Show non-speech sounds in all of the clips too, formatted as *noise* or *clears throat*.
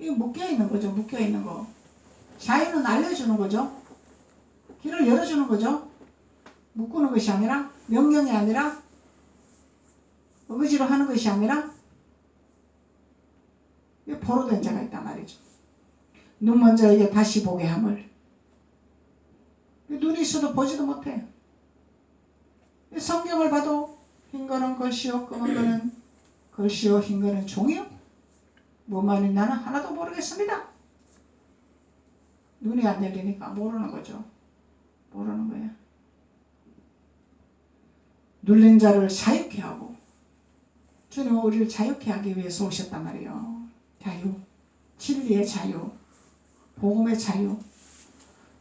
이거 묶여 있는 거죠. 묶여 있는 거. 자유는 알려주는 거죠. 길을 열어주는 거죠. 묶는 것이 아니라 명령이 아니라 의지로 하는 것이 아니라 이게 포로된 자가 있단 말이죠. 눈 먼저에게 다시 보게 함을 눈이 있어도 보지도 못해. 성경을 봐도 흰 거는 글씨요, 검은 거는 글씨요, 흰 거는 종이요. 뭐만 있나는 하나도 모르겠습니다. 눈이 안 열리니까 모르는 거죠. 모르는 거야. 눌린 자를 자유케 하고 주님은 우리를 자유케 하기 위해서 오셨단 말이에요. 자유, 진리의 자유, 복음의 자유,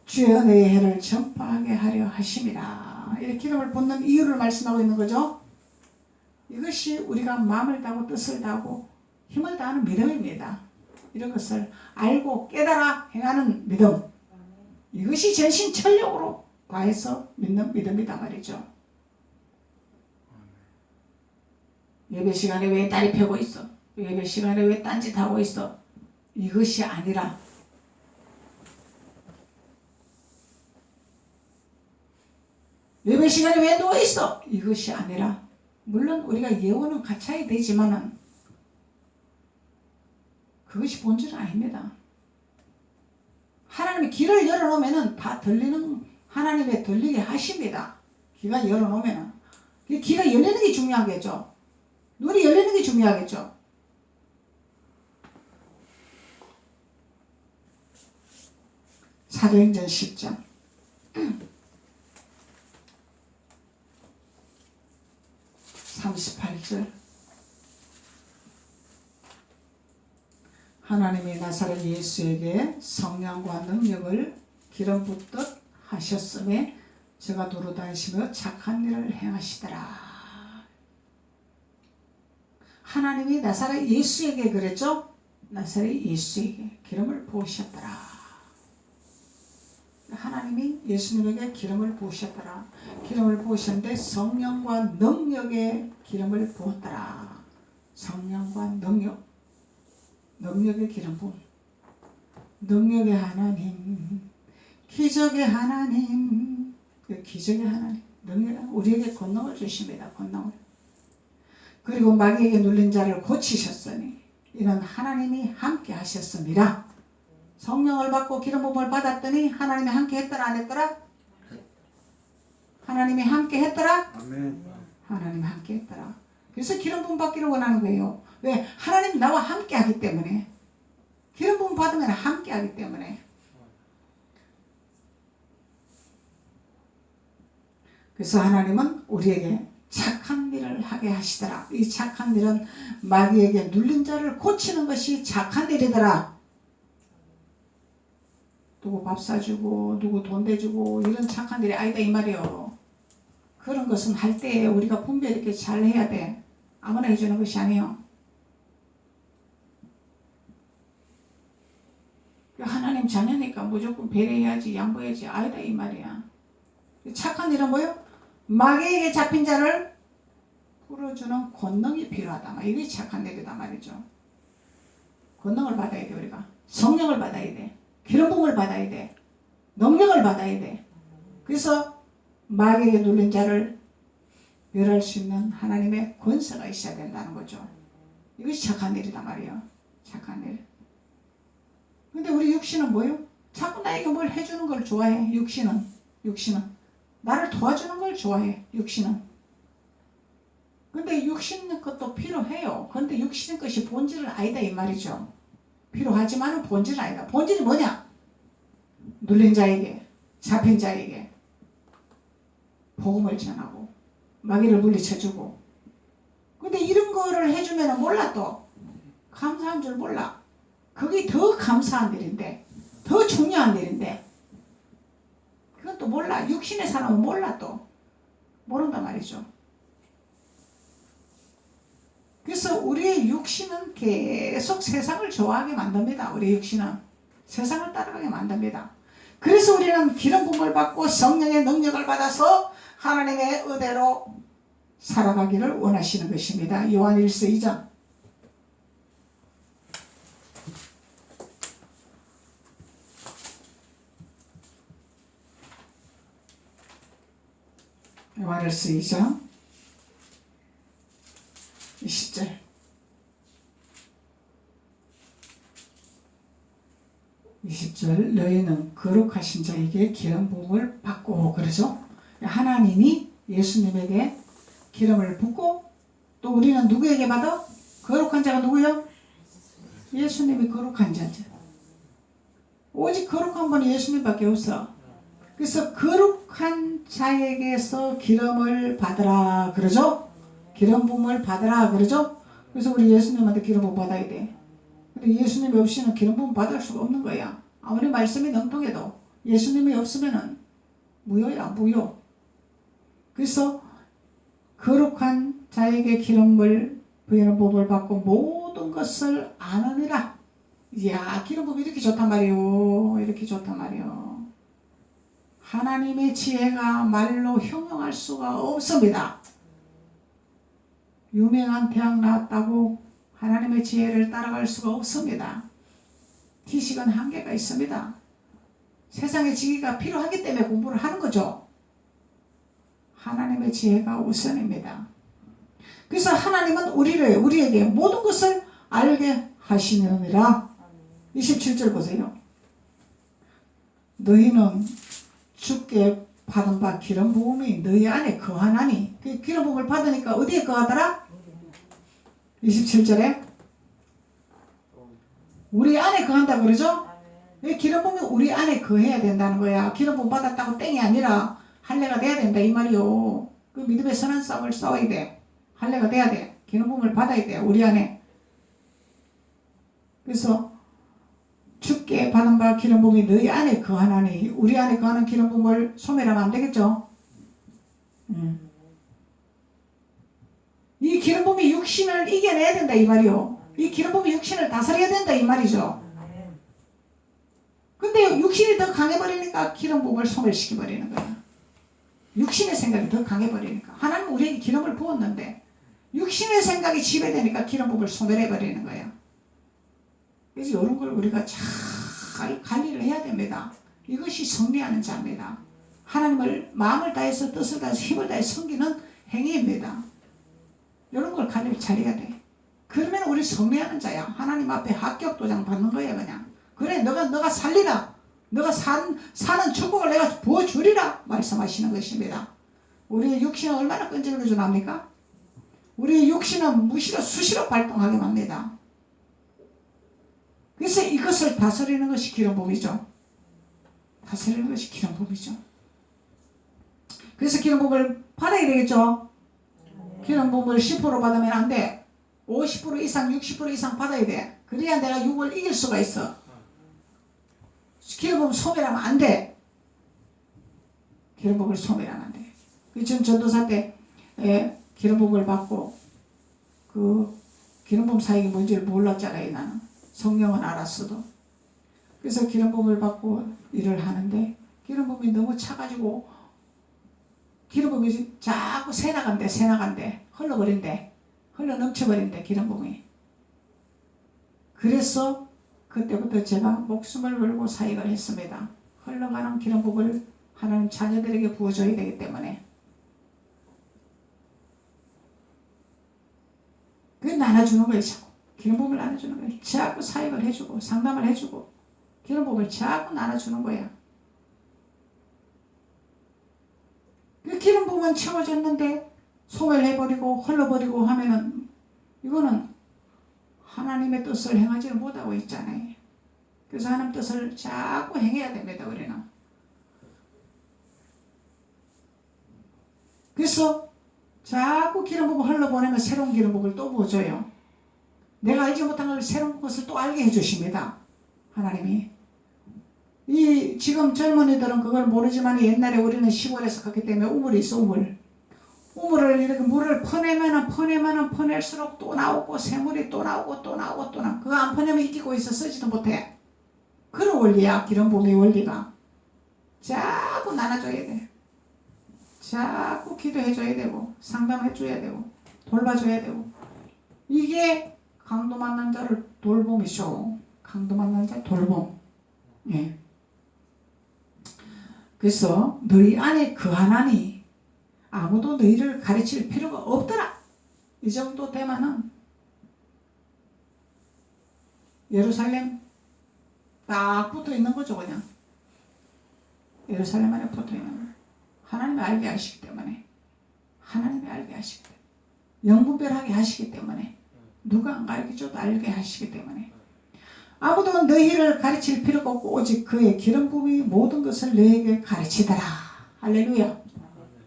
주의 은혜의 해를 전파하게 하려 하심이라. 이렇게 기름을 붓는 이유를 말씀하고 있는 거죠. 이것이 우리가 마음을 다하고 뜻을 다하고 힘을 다하는 믿음입니다. 이런 것을 알고 깨달아 행하는 믿음. 이것이 전신철력으로 다해서 믿는 믿음이다 말이죠. 예배 시간에 왜 다리 펴고 있어? 예배 시간에 왜 딴짓 하고 있어? 이것이 아니라 예배 시간에 왜 누워 있어? 이것이 아니라 물론 우리가 예원은 갖춰야 되지만은 그것이 본질은 아닙니다. 하나님이 길을 열어놓으면은 다 들리는 하나님의 들리게 하십니다. 귀가 열어놓으면은 그 귀가 열리는 게 중요하겠죠. 눈이 열리는 게 중요하겠죠. 사도행전 10장 38절 *clears throat* 하나님이 나사렛 예수에게 성령과 능력을 기름 붓듯 하셨음에 저가 도로 다니시며 착한 일을 행하시더라. 하나님이 나사렛 예수에게 그랬죠? 나사렛 예수에게 기름을 부으셨더라. 하나님이 예수님에게 기름을 부으셨더라. 기름을 부으셨는데 성령과 능력의 기름을 부었더라. 성령과 능력. 능력의 기름 부음. 능력의 하나님. 기적의 하나님. 그 기적의 하나님. 능력, 우리에게 권능을 주십니다. 권능을. 그리고 마귀에게 눌린 자를 고치셨으니 이는 하나님이 함께 하셨습니다. 성령을 받고 기름 부음을 받았더니 하나님이 함께 했더라 안 했더라? 하나님이 함께 했더라? 아멘. 하나님이 함께 했더라. 그래서 기름 부음 받기를 원하는 거예요. 왜? 하나님이 나와 함께 하기 때문에. 기름 부음 받으면 함께 하기 때문에. 그래서 하나님은 우리에게 착한 일을 하게 하시더라. 이 착한 일은 마귀에게 눌린 자를 고치는 것이 착한 일이더라. 누구 밥 사주고 누구 돈 대주고 이런 착한 일이 아니다 이 말이요. 그런 것은 할 때 우리가 분별 있게 잘 해야 돼. 아무나 해주는 것이 아니요. 하나님 자녀니까 무조건 배려해야지 양보해야지 아니다 이 말이야. 착한 일은 뭐요? 마귀에게 잡힌 자를 풀어주는 권능이 필요하다. 이게 착한 일이다 말이죠. 권능을 받아야 돼 우리가. 성령을 받아야 돼. 기름 부음을 받아야 돼. 능력을 받아야 돼. 그래서 마귀에게 눌린 자를 멸할 수 있는 하나님의 권세가 있어야 된다는 거죠. 이것이 착한 일이다 말이에요. 착한 일. 근데 우리 육신은 뭐예요? 자꾸 나에게 뭘 해주는 걸 좋아해. 육신은. 육신은. 나를 도와주는 걸 좋아해. 육신은. 근데 육신의 것도 필요해요. 근데 육신의 것이 본질은 아니다 이 말이죠. 필요하지만은 본질은 아니다. 본질이 뭐냐? 눌린 자에게, 잡힌 자에게 복음을 전하고 마귀를 물리쳐주고. 근데 이런 거를 해주면 몰라 또 감사한 줄 몰라. 그게 더 감사한 일인데, 더 중요한 일인데. 그건 또 몰라. 육신의 사람은 몰라 또. 모른단 말이죠. 그래서 우리의 육신은 계속 세상을 좋아하게 만듭니다. 우리 육신은. 세상을 따라가게 만듭니다. 그래서 우리는 기름 부음을 받고 성령의 능력을 받아서 하나님의 의대로 살아가기를 원하시는 것입니다. 요한 1서 2장 요한일서 2장 20절 이십 절 너희는 거룩하신 자에게 기름 부음을 받고 그러죠. 하나님이 예수님에게 기름을 붓고 또 우리는 누구에게 받아? 거룩한 자가 누구요? 예수님이 거룩한 자죠. 오직 거룩한 분이 예수님밖에 없어. 그래서 거룩 한 자에게서 기름을 받으라 그러죠. 기름 부음을 받으라 그러죠. 그래서 우리 예수님한테 기름 부음 받아야 돼. 근데 예수님이 없이는 기름 부음 받을 수가 없는 거야. 아무리 말씀이 능통해도 예수님이 없으면은 무효야 무효. 그래서 거룩한 자에게 기름을 부여는 법을 받고 모든 것을 아느니라. 이야 기름 부음 이렇게 좋단 말이요. 이렇게 좋단 말이요. 하나님의 지혜가 말로 형용할 수가 없습니다. 유명한 대학 나왔다고 하나님의 지혜를 따라갈 수가 없습니다. 지식은 한계가 있습니다. 세상의 지혜가 필요하기 때문에 공부를 하는 거죠. 하나님의 지혜가 우선입니다. 그래서 하나님은 우리를 우리에게 모든 것을 알게 하시느니라. 27절 보세요. 너희는 주께 받은 바 기름 부음이 너희 안에 거하나니 그 기름 부음을 받으니까 어디에 거하더라? 27절에 우리 안에 거한다 그러죠? 이 기름 부음이 우리 안에 거해야 된다는 거야. 기름 부음 받았다고 땡이 아니라 할례가 돼야 된다 이 말이요. 그 믿음의 선한 싸움을 싸워야 돼. 할례가 돼야 돼. 기름 부음을 받아야 돼. 우리 안에. 그래서 주께 받은 바 기름 부음이 너희 안에 거하나니 우리 안에 거하는 기름 부음을 소멸하면 안 되겠죠? 음. 이 기름 부음이 육신을 이겨내야 된다 이 말이요. 이 기름 부음이 육신을 다스려야 된다 이 말이죠. 근데 육신이 더 강해버리니까 기름 부음을 소멸시켜버리는 거야. 육신의 생각이 더 강해버리니까. 하나님 우리에게 기름을 부었는데 육신의 생각이 지배되니까 기름 부음을 소멸해버리는 거야. 그래서 이런 걸 우리가 잘 관리를 해야 됩니다. 이것이 승리하는 자입니다. 하나님을 마음을 다해서 뜻을 다해서 힘을 다해 섬기는 행위입니다. 이런 걸 관리를 잘해야 돼. 그러면 우리 승리하는 자야. 하나님 앞에 합격 도장 받는 거야 그냥. 그래 너가 너가 살리라. 너가 산, 사는 축복을 내가 부어주리라 말씀하시는 것입니다. 우리의 육신은 얼마나 끈질겨 납니까? 우리의 육신은 무시로 수시로 발동하게 합니다. 그래서 이것을 다스리는 것이 기름부음이죠. 다스리는 것이 기름부음이죠. 그래서 기름부음을 받아야 되겠죠. 기름부음을 10% 받으면 안 돼. 50% 이상, 60% 이상 받아야 돼. 그래야 내가 육을 이길 수가 있어. 기름부음 소멸하면 안 돼. 기름부음을 소멸하면 안 돼. 그전 전도사 때 예, 기름부음을 받고 그 기름부음 사역이 뭔지를 몰랐잖아요 나는. 성령은 알았어도. 그래서 기름 부음을 받고 일을 하는데 기름 부음이 너무 차가지고 기름 부음이 자꾸 새 나간대 새 나간대 흘러버린대 흘러 넘쳐버린대 기름 부음이. 그래서 그때부터 제가 목숨을 걸고 사역을 했습니다. 흘러가는 기름 부음을 하나님 자녀들에게 부어줘야 되기 때문에 그게 나눠주는 거예요 자꾸. 기름부음을 나눠주는 거예요. 자꾸 사역을 해주고 상담을 해주고 기름부음을 자꾸 나눠주는 거야. 그 기름부음은 채워졌는데 소멸해버리고 흘러버리고 하면은 이거는 하나님의 뜻을 행하지 못하고 있잖아요. 그래서 하나님 뜻을 자꾸 행해야 됩니다. 우리는. 그래서 자꾸 기름부음을 흘러보내면 새로운 기름부음을 또 부어줘요. 내가 알지 못한 걸 새로운 것을 또 알게 해주십니다. 하나님이. 이 지금 젊은이들은 그걸 모르지만 옛날에 우리는 시골에서 갔기 때문에 우물이 있어 우물. 우물을 이렇게 물을 퍼내면은 퍼내면은 퍼낼수록 또 나오고 새물이 또 나오고 또 나오고 또 나오고 그거 안 퍼내면 이기고 있어 쓰지도 못해. 그런 원리야 기름 부음의 원리가. 자꾸 나눠줘야 돼. 자꾸 기도해줘야 되고 상담해줘야 되고 돌봐줘야 되고 이게 강도 만난 자를 돌봄이죠. 강도 만난 자 돌봄. 예. 그래서 너희 안에 거하나니 아무도 너희를 가르칠 필요가 없더라. 이 정도 되면은 예루살렘 딱 붙어 있는 거죠 그냥 예루살렘 안에 붙어 있는 거 하나님이 알게 하시기 때문에 하나님이 알게 하시기 때문에 영분별하게 하시기 때문에 누가 안 가르쳐줘도 알게 하시기 때문에. 아무도 너희를 가르칠 필요가 없고 오직 그의 기름 부음이 모든 것을 너에게 가르치더라. 할렐루야.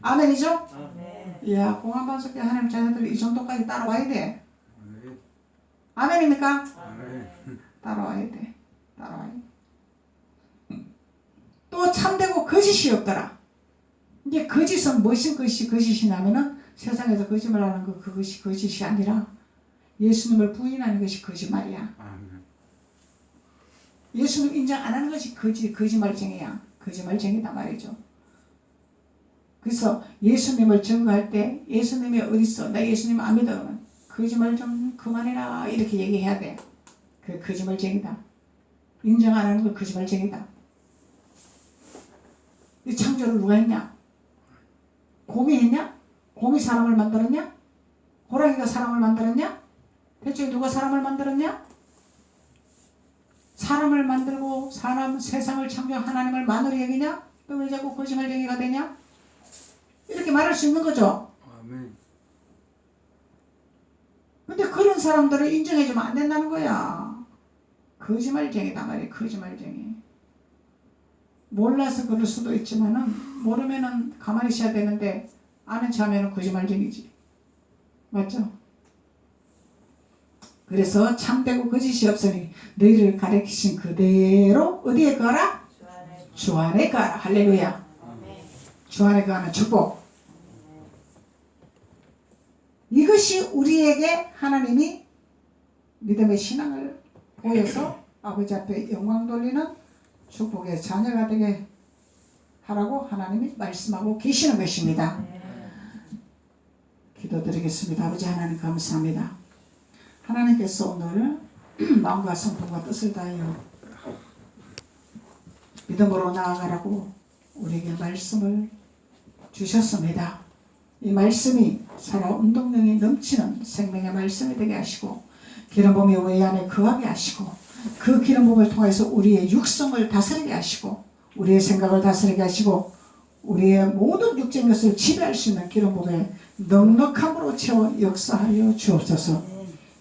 아멘이죠? 이야 공항반석교 하나님 자녀들 이 정도까지 따라와야 돼. 아멘입니까? 따라와야 돼. 따라와야 돼. 또 참되고 거짓이 없더라. 이게 거짓은 무엇이 것이 거짓이냐면은 세상에서 거짓말하는 거 그것이 거짓이 아니라 예수님을 부인하는 것이 거짓말이야 예수님 인정 안 하는 것이 거짓, 거짓말쟁이야. 거짓말쟁이다 말이죠. 그래서 예수님을 증거할 때 예수님이 어딨어? 나 예수님 안 믿어. 그러면 거짓말 좀 그만해라. 이렇게 얘기해야 돼. 그 거짓말쟁이다. 인정 안 하는 거 거짓말쟁이다. 이 창조를 누가 했냐? 곰이 했냐? 곰이 사람을 만들었냐? 호랑이가 사람을 만들었냐? 대체 누가 사람을 만들었냐? 사람을 만들고 사람 세상을 창조 하나님을 마누리 여기냐? 또왜 자꾸 거짓말쟁이가 되냐? 이렇게 말할 수 있는 거죠. 아멘. 근데 그런 사람들을 인정해주면 안 된다는 거야. 거짓말쟁이다 말이야. 거짓말쟁이. 몰라서 그럴 수도 있지만은 모르면은 가만히 있어야 되는데 아는 척하면은 거짓말쟁이지. 맞죠? 그래서 참되고 거짓이 없으니 너희를 가르치신 그대로 어디에 거라? 주 안에 거라. 할렐루야. 주 안에 거하는 축복. 이것이 우리에게 하나님이 믿음의 신앙을 보여서 아버지 앞에 영광 돌리는 축복의 자녀가 되게 하라고 하나님이 말씀하고 계시는 것입니다. 기도드리겠습니다. 아버지 하나님 감사합니다. 하나님께서 오늘 *clears throat* 마음과 성품과 뜻을 다하여 믿음으로 나아가라고 우리에게 말씀을 주셨습니다. 이 말씀이 살아 운동력이 넘치는 생명의 말씀이 되게 하시고 기름범이 우리 안에 거하게 하시고 그 기름범을 통해서 우리의 육성을 다스리게 하시고 우리의 생각을 다스리게 하시고 우리의 모든 육적인 것을 지배할 수 있는 기름범의 넉넉함으로 채워 역사하여 주옵소서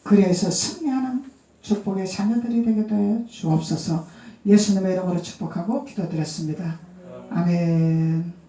그래서 승리하는 축복의 자녀들이 되게 되어 주옵소서. 예수님의 이름으로 축복하고 기도드렸습니다. 아멘